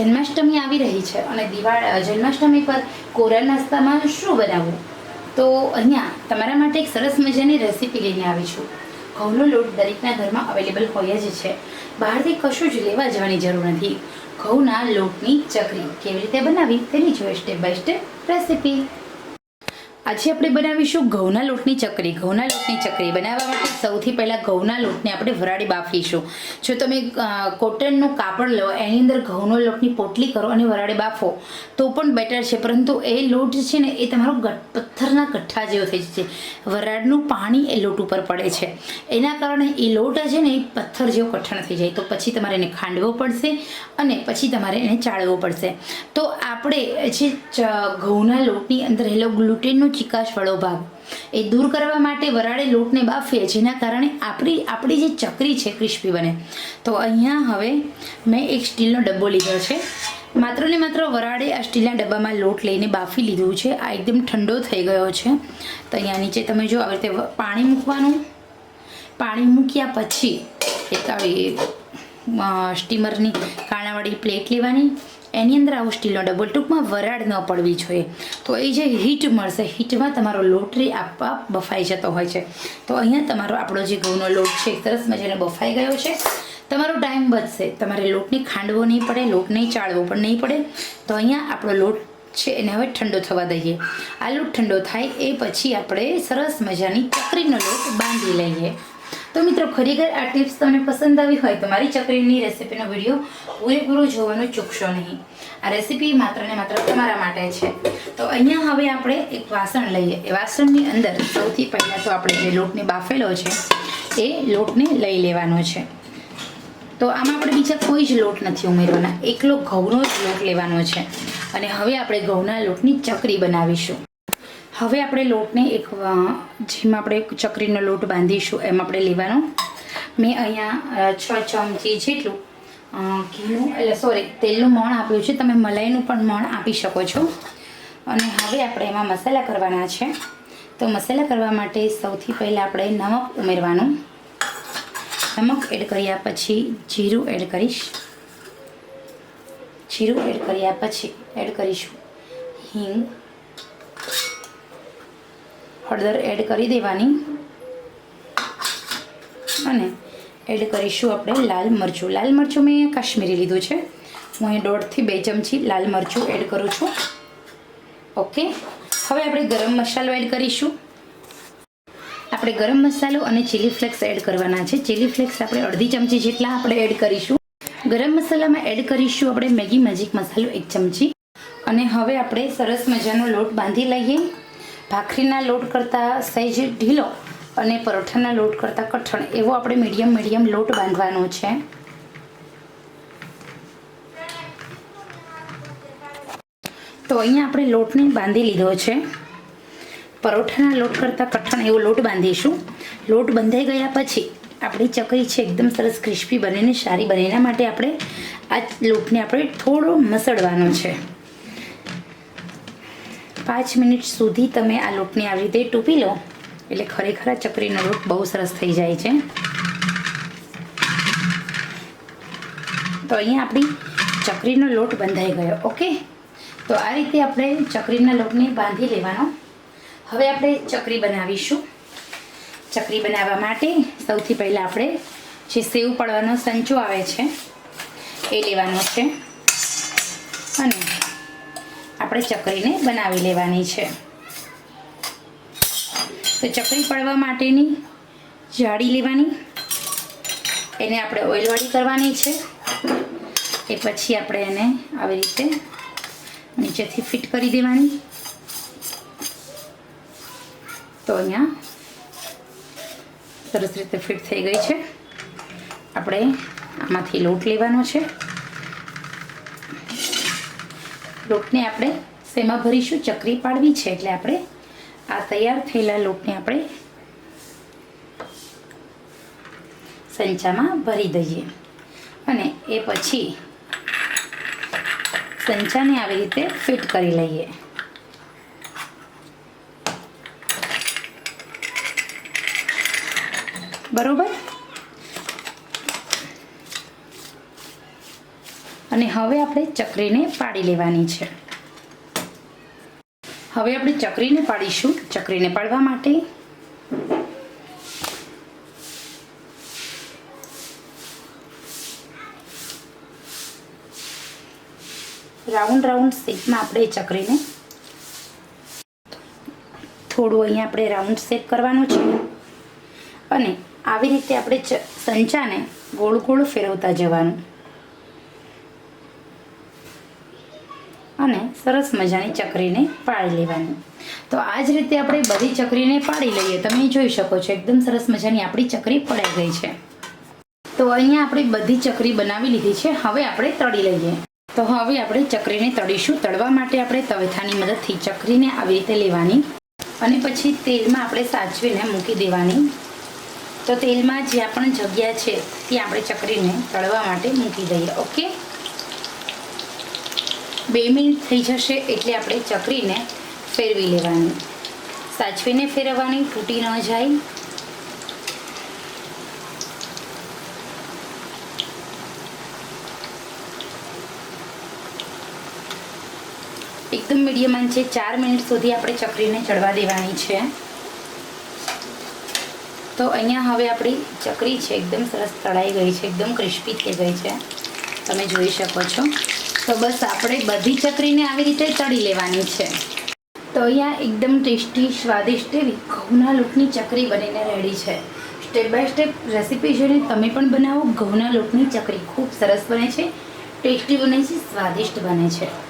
જન્માષ્ટમી આવી રહી છે અને દિવાળ જન્માષ્ટમી પર કોરા નાસ્તામાં શું બનાવવું? તો અહીંયા તમારા માટે એક સરસ મજાની રેસીપી લઈને આવી છું. ઘઉંનો લોટ દરેકના ઘરમાં અવેલેબલ હોય જ છે. બહારથી કશું જ લેવા જવાની જરૂર નથી. ઘઉંના લોટની ચકરી કેવી રીતે બનાવી તેની જોઈએ સ્ટેપ બાય સ્ટેપ રેસીપી. આજે આપણે બનાવીશું ઘઉંના લોટની ચકરી. ઘઉંના લોટની ચકરી. બનાવવા માટે સૌથી પહેલાં ઘઉંના લોટને આપણે વરાળી બાફીશું. જો તમે કોટનનું કાપડ લો, એની અંદર ઘઉંનો લોટની પોટલી કરો અને વરાળી બાફો, તો પણ બેટર છે. પરંતુ એ લોટ છે ને, એ તમારો પથ્થરના ગઠ્ઠા જેવો થઈ જશે. વરાળનું પાણી એ લોટ ઉપર પડે છે. એના કારણે એ લોટ છે ને, એ પથ્થર જેવો કઠણ થઈ જાય. તો પછી તમારે એને ખાંડવો પડશે અને પછી તમારે એને ચાળવો પડશે. તો આપણે જે ઘઉંના લોટની અંદર રહેલો ગ્લુટેનનો ચિકાશવાળો ભાગ. એ દૂર કરવા માટે વરાળે લોટને બાફીએ જેના કારણે આપણી આપણી જે ચકરી છે, ક્રિસ્પી બને. તો અહીંયા હવે મેં એક સ્ટીલનો ડબ્બો લીધો છે. માત્ર ને માત્ર વરાળે આ સ્ટીલના ડબ્બામાં લોટ લઈને બાફી લીધું છે. આ એકદમ ઠંડો થઈ ગયો છે. તો અહીંયા નીચે તમે જો આવી રીતે પાણી મૂકવાનું. પાણી મૂક્યા પછી એક આવી સ્ટીમરની કાણાવાળી પ્લેટ લેવાની. એની અંદર આવો સ્ટીલનો ડબલ ટૂંકમાં વરાળ ન પડવી જોઈએ. તો એ જે હીટ મળશે હીટમાં તમારો લોટરી આપવા બફાઈ જતો હોય છે. તો અહીંયા તમારો આપણો જે ઘઉંનો લોટ છે સરસ મજાનો બફાઈ ગયો છે. તમારો ટાઈમ બચશે. તમારે લોટને ખાંડવો નહીં પડે, લોટ નહીં ચાળવો પણ નહીં પડે. તો અહીંયા આપણો લોટ છે, એને હવે ઠંડો થવા દઈએ. આ લોટ ઠંડો થાય એ પછી આપણે સરસ મજાની ચકરીનો લોટ બાંધી લઈએ. તો મિત્રો, ખરેખર આ ટિપ્સ તમને પસંદ આવી હોય તો મારી ચકરીની રેસીપીનો વીડિયો પૂરેપૂરો જોવાનું ચૂકશો નહીં. આ રેસીપી માત્ર ને માત્ર તમારા માટે છે. તો અહીંયા હવે આપણે એક વાસણ લઈએ. એ વાસણની અંદર સૌથી પહેલાં તો આપણે જે લોટને બાફેલો છે, એ લોટને લઈ લેવાનો છે. તો આમાં આપણે બીજા કોઈ જ લોટ નથી ઉમેરવાના. એકલો ઘઉંનો જ લોટ લેવાનો છે. અને હવે આપણે ઘઉંના લોટની ચકરી બનાવીશું. હવે આપણે લોટને એક જેમાં આપણે ચકરીનો લોટ બાંધીશું, એમ આપણે લેવાનો. મેં અહીંયા છ ચમચી જેટલું ઘીનું, એટલે સોરી તેલનું મણ આપ્યું છે. તમે મલાઈનું પણ મણ આપી શકો છો. અને હવે આપણે એમાં મસાલા કરવાના છે. તો મસાલા કરવા માટે સૌથી પહેલાં આપણે નમક ઉમેરવાનું. નમક એડ કર્યા પછી જીરું એડ કરીશ. જીરું એડ કર્યા પછી એડ કરીશું. હિંગ હળદર એડ કરી દેવાની. અને એડ કરીશું આપણે લાલ મરચું. લાલ મરચું મેં કાશ્મીરી લીધું છે. હું અહીં દોઢથી બે ચમચી લાલ મરચું એડ કરું છું. ઓકે? હવે આપણે ગરમ મસાલો એડ કરીશું. આપણે ગરમ મસાલો અને ચીલી ફ્લેક્સ એડ કરવાના છે. ચીલી ફ્લેક્સ આપણે અડધી ચમચી જેટલા આપણે એડ કરીશું. ગરમ મસાલામાં એડ કરીશું આપણે મેગી મેજિક મસાલો એક ચમચી. અને હવે આપણે સરસ મજાનો લોટ બાંધી લઈએ. ભાખરીના લોટ કરતાં સહેજ ઢીલો અને પરોઠાના લોટ કરતાં કઠણ, એવો આપણે મીડિયમ મીડિયમ લોટ બાંધવાનો છે. તો અહીંયા આપણે લોટને બાંધી લીધો છે. પરોઠાના લોટ કરતાં કઠણ એવો લોટ બાંધીશું. લોટ બંધાઈ ગયા પછી આપણી ચકરી છે એકદમ સરસ ક્રિસ્પી બનીને, સારી બને. એના માટે આપણે આ લોટને આપણે થોડો મસળવાનો છે. પાંચ મિનિટ સુધી તમે આ લોટને આવી રીતે ટૂપી લો. એટલે ખરેખર આ ચકરીનો લોટ બહુ સરસ થઈ જાય છે. તો અહીંયા આપણી ચકરીનો લોટ બંધાઈ ગયો, ઓકે? તો આ રીતે આપણે ચકરીના લોટને બાંધી લેવાનો. હવે આપણે ચકરી બનાવીશું. ચકરી બનાવવા માટે સૌથી પહેલાં આપણે જે સેવ પડવાનો સંચો આવે છે, એ લેવાનો છે. અને આપણે ચકરીને બનાવી લેવાની છે. તો ચકરી પડવા માટેની જાળી લેવાની. એને આપણે ઓઇલવાળી કરવાની છે. એ પછી આપણે એને આવી રીતે નીચેથી ફિટ કરી દેવાની. તો અહીંયા સરસ રીતે ફિટ થઈ ગઈ છે. આપણે આમાંથી લોટ લેવાનો છે. લોટને આપણે શેમાં ભરીશું? ચકરી પાડવી છે એટલે આપણે આ તૈયાર થયેલા લોટને આપણે સંચામાં ભરી દઈએ. અને એ પછી સંચાને આવી રીતે ફિટ કરી લઈએ. બરોબર? અને હવે આપણે ચકરીને પાડી લેવાની છે. હવે આપણે ચકરીને પાડીશું. ચકરીને પાડવા માટે રાઉન્ડ રાઉન્ડ શેપમાં આપણે ચકરીને થોડું અહીંયા આપણે રાઉન્ડ શેપ કરવાનું છે. અને આવી રીતે આપણે સંચાને ગોળ ગોળ ફેરવતા જવાનું. અને સરસ મજાની ચકરીને પાળી લેવાની. તો આ જ રીતે આપણે બધી ચકરીને પાડી લઈએ. તમે જોઈ શકો છો, એકદમ સરસ મજાની આપણી ચકરી પડાઈ ગઈ છે. તો અહીંયા આપણે બધી ચકરી બનાવી લીધી છે. હવે આપણે તળી લઈએ. તો હવે આપણે ચકરીને તળીશું. તળવા માટે આપણે તવેથાની મદદથી ચકરીને આવી રીતે લેવાની. અને પછી તેલમાં આપણે સાચવીને મૂકી દેવાની. તો તેલમાં જ્યાં પણ જગ્યા છે, ત્યાં આપણે ચકરીને તળવા માટે મૂકી દઈએ. ઓકે? બે મિનિટ થઈ જશે એટલે આપણે ચકરીને ફેરવી લેવાની. સાચવીને ફેરવવાની, તૂટી ન જાય. એકદમ મીડિયમ આંચે ચાર મિનિટ સુધી આપણે ચકરીને ચડવા દેવાની છે. તો અહીંયા હવે આપણી ચકરી છે. એકદમ સરસ તળાઈ ગઈ છે. એકદમ ક્રિસ્પી થઈ ગઈ છે. તમે જોઈ શકો છો. તો બસ આપણે બધી ચકરીને આવી રીતે તળી લેવાની છે. તો અહીંયા એકદમ ટેસ્ટી, સ્વાદિષ્ટ એવી ઘઉંના લોટની ચકરી બનીને રેડી છે. સ્ટેપ બાય સ્ટેપ રેસીપી જોઈને તમે પણ બનાવો. ઘઉંના લોટની ચકરી ખૂબ સરસ બને છે, ટેસ્ટી બને છે, સ્વાદિષ્ટ બને છે.